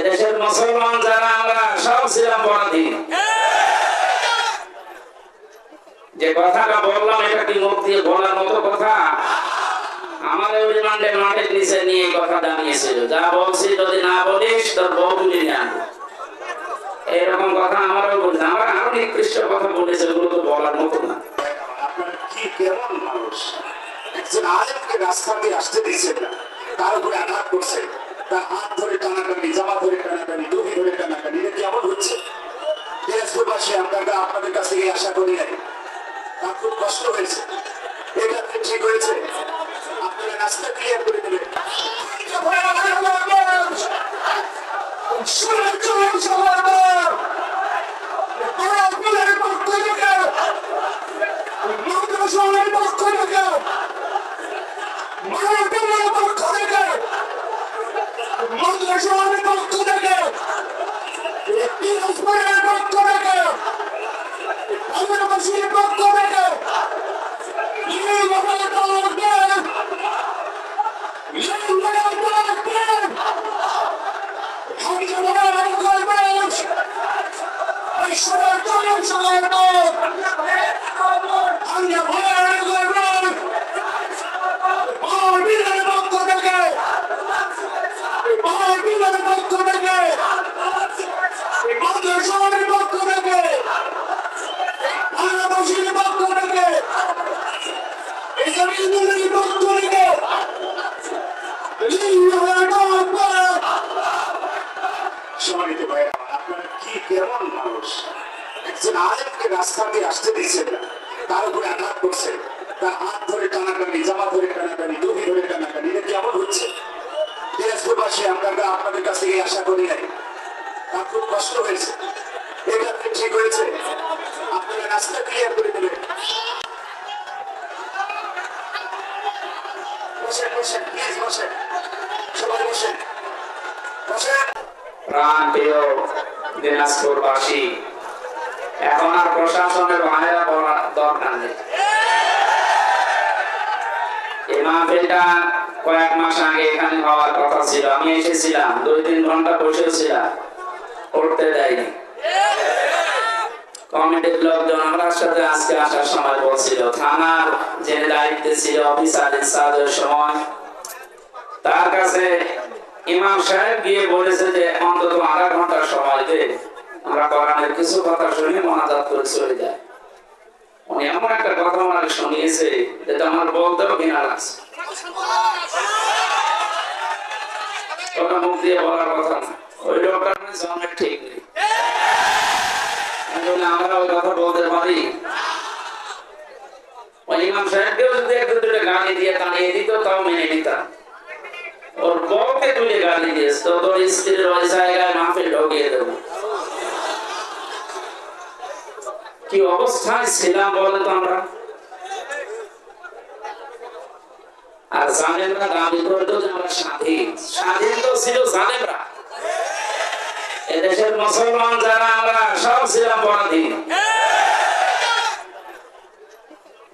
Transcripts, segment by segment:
এদেশের মুসলমান যারা, আমরা সব ছিলাম পরাধীন। যে কথাটা বললাম, এটা কি মুখ দিয়ে বলার মতো কথা? আমার ওই রিমান্ডে মাঠের নিচে নিয়ে কথা জানিয়েছিল যা বলছি, যদি না বলিস, তোর বউ তুলে আনব। এরকম কথা আমারও বলছে আমরা আরও নিকৃষ্ট কথা বলেছে ওগুলো তো বলার মতো না। কি কেমন মানুষ? একজন আলেমকে রাস্তা দিয়ে আসতে না, তার উপরে আঘাত তার হাত ধরে টানাটানি জামা ধরে টানাটানি টুপি ধরে টানাটানি এটা কেমন হচ্ছে? দিনাজপুরবাসী আপনারা আপনাদের কাছ থেকে আশা করি নাই। তার খুব কষ্ট হয়েছে। এটা ঠিক হয়েছে আপনারা রাস্তা ক্লিয়ার করে দেবেন আপনাদের পক্ষ থেকে মানুষের পক্ষ থেকে মানবতার পক্ষ থেকে মানুষের পক্ষ থেকে দিনাজপুরের পক্ষ থেকে আদিবাসীর পক্ষ থেকে এই মহানগর এই মহানগর হামজনের গর্বেশ ঈশ্বরের জন্য সহায়তা আমরা ভয়ের গর্বেশ আমার বিলের পক্ষ থেকে আমার বিলের পক্ষ থেকে আলেমকে রাস্তা দিয়ে আসতে দিচ্ছেন তার উপরে হাত ধরে টানাটানি ধরে টানাটানি টুপি ধরে হচ্ছে? আপনাদের কাছ থেকে আশা করি নাই। তার খুব কষ্ট হয়েছে। ঠিক হয়েছে। আপনারা রাস্তা ক্লিয়ার করে দেবেন এখন আর কয়েক মাস আগে এখানে হওয়ার কথা ছিল। আমি এসেছিলাম, দুই তিন ঘণ্টা বসেছিলাম করতে দেয়নি। কমিটির লোকজন আমার সাথে আজকে আসার সময় বলছিল, থানার যে দায়িত্বে ছিল, অফিসার ইনচার্জের সময় তার কাছে ইমাম সাহেব গিয়ে বলেছে যে, অন্তত আধা ঘণ্টার সময় দে। আমরা কোরআনের কিছু কথা শুনে মনাজাত করে চলে যায় উনি এমন একটা কথা আমাকে শুনিয়েছে যেটা আমার বলতেও ঘৃণা লাগছে। ওটা মুখ দিয়ে বলার কথা না। ওই লোকটার জন্মের ঠিক নেই। আমরা ওই কথা বলতে পারি। ওই ইমাম সাহেবকেও যদি দুটো গালি দিয়ে টানিয়ে দিত, তাও মেনে নিতাম। ওর বউকে তুলে গালি দিয়েছ তো তোর স্ত্রীর ওই জায়গায় ঢুকিয়ে কি অবস্থায় ছিলাম বলে তো আমরা? আর জালেমরা দাবি আমরা স্বাধীন। স্বাধীন তো ছিল জালেমরা এদেশের মুসলমান যারা, আমরা সব ছিলাম পরাধীন।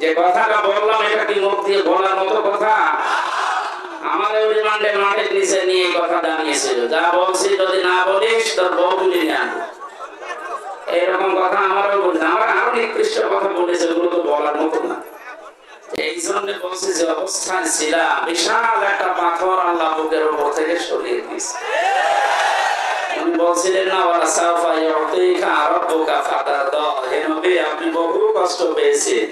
যে কথাটা বললাম, এটা কি মুখ দিয়ে বলার মতো কথা? আমার ওই রিমান্ডে মাঠের নিচে নিয়ে কথা জানিয়েছিল যা বলছি, যদি না বলিস, তোর বউ এরকম কথা আমারও বলছে আমরা আরও নিকৃষ্ট কথা বলেছে ওগুলো তো বলার মতো না। এই জন্য বলছি যে ছিলাম। বিশাল একটা পাথর আল্লাহ বুকের উপর থেকে সরিয়ে দিয়েছে। উনি বলছিলেন না সাফা ইউতিকা রাব্বুকা ফাতারদা হে নবী, আপনি বহু কষ্ট পেয়েছেন।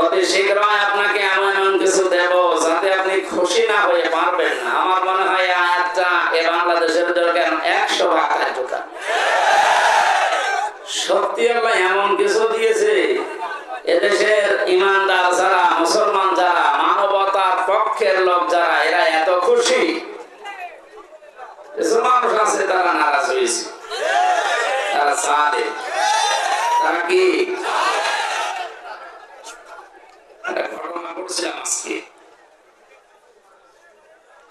অতি শীঘ্রই আপনাকে এমন এমন কিছু দেব যাতে আপনি খুশি না হয়ে পারবেন না। আমার মনে হয় আয়াতটা এ বাংলাদেশের দরকার একশো ভাগ ঢোকা সত্যি আল্লাহ এমন কিছু দিয়েছে। এদেশের ইমানদার যারা, মুসলমান যারা, মানবতার পক্ষের লোক যারা, এরা এত খুশি মুসলমান মানুষ আছে তারা নারাজ হয়েছে তারা সাদে তারা কি একটা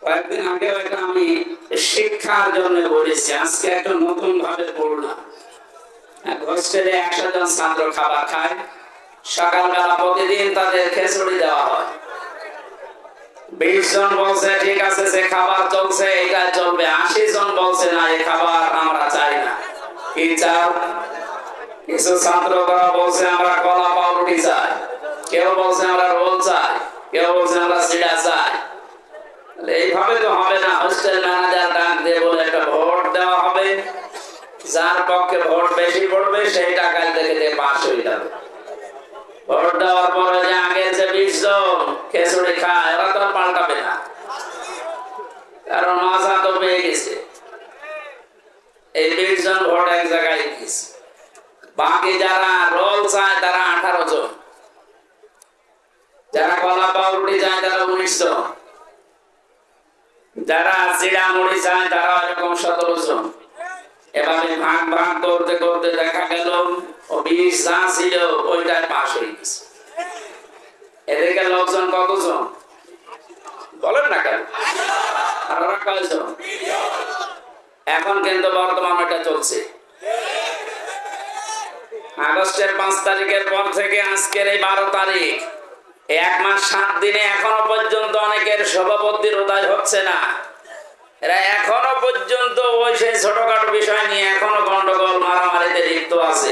কয়েকদিন আগে এটা আমি শিক্ষার জন্য বলেছি, আজকে একটা নতুন ভাবে পড়লাম। হোস্টেলে একশো জন ছাত্র খাবার খায়। সকালবেলা প্রতিদিন তাদের খেচুড়ি দেওয়া হয়। বিশ জন বলছে, ঠিক আছে যে খাবার চলছে, এটা চলবে। আশি জন বলছে, না, এই খাবার আমরা চাই না। কি চাও? কিছু ছাত্র তারা বলছে, আমরা কলা পাউরুটি চাই। কেউ বলছে, আমরা রোল কেউ বলছে এইভাবে তো হবে না। হোস্টেল ম্যানেজার ডাক দিয়ে বলে, একটা ভোট দেওয়া হবে। যার পক্ষে ভোট বেশি পড়বে, সেই টাকায় দেখে দিয়ে পাশ হয়ে যাবে। ভোট দেওয়ার পরে যে আগে যে বিশ জন খেসুড়ি খায় ওরা তো পাল্টাবে না। কারণ মজা তো পেয়ে গেছে। এই বিশ জন ভোট এক জায়গায় গেছে। বাকি যারা রোল চায়, তারা আঠারো জন। যারা কলা পাউরুটি চায় তারা উনিশ জন। যারা চিড়া মুড়ি চায় তারা এরকম সতেরো জন। এভাবে ভাগ ভাগ করতে করতে দেখা গেল, ও ছিল পাশ হয়ে গেছে। এদিকে লোকজন কতজন বলেন না কেন? আর কয়জন এখন কিন্তু বর্তমান এটা চলছে। আগস্টের পাঁচ তারিখের পর থেকে আজকের এই বারো তারিখ। এক মাস সাত দিনে এখনও পর্যন্ত অনেকের সভাপতির উদয় হচ্ছে না। এরা এখনও পর্যন্ত ওই সেই ছোটখাটো বিষয় নিয়ে এখনও গন্ডগোল, মারামারিতে লিপ্ত আছে।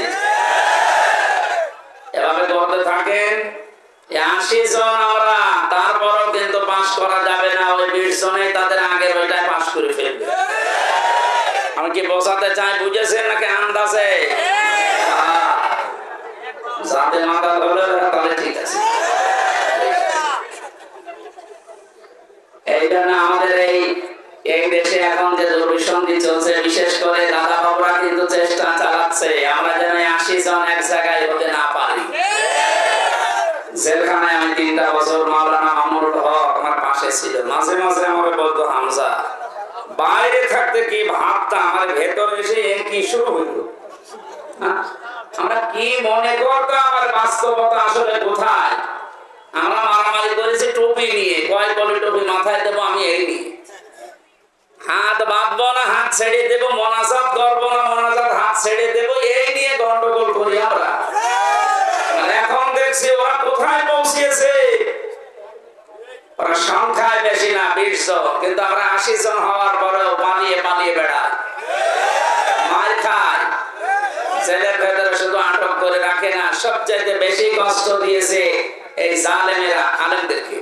এভাবে করতে থাকেন? আশি জন আমরা, তারপরও কিন্তু পাশ করা যাবে না, ওই বিশ জনে তাদের আগের ওইটাই পাশ করে ফেলবে। আমি কি বোঝাতে চাই, বুঝেছেন নাকি আন্দাজে আহ, যাতে মাথা ধরে তাহলে ঠিক আছে এই জন্য আমাদের এই এই দেশে এখন যে দুর্বিসন্ধি চলছে, বিশেষ করে দাদা বাবুরা কিন্তু চেষ্টা চালাচ্ছে, আমরা যেন আশি জন এক জায়গায় হতে না পারি। জেলখানায় আমি তিনটা বছর মাওলানা মামুনুল হক আমার পাশে ছিল মাঝে মাঝে আমাকে বলতো, হামজা, বাইরে থাকতে কি ভাবতাম আমার ভেতরে এসে এ কি শুরু হইল? হ্যাঁ? আমরা কি মনে করতাম আর বাস্তবতা আসলে কোথায়? আমরা মারামারি করেছি টুপি নিয়ে কয় কলি টুপি মাথায় দেবো, আমি এই নিয়ে। হাত বাঁধবো না, হাত ছেড়ে দেবো, মনাজাত করব না, মনাজাত হাত ছেড়ে দেবো, এই নিয়ে গন্ডগোল করি আমরা। এখন দেখছি ওরা কোথায় পৌঁছিয়েছে। সংখ্যায় বেশি না, বিশ জন, কিন্তু আমরা আশি জন হওয়ার পরেও পালিয়ে পালিয়ে বেড়াই মার খায় ছেলের ভেতরে শুধু আটক করে রাখে না সবচাইতে বেশি কষ্ট দিয়েছে এই জালেমেরা আলেমদেরকে।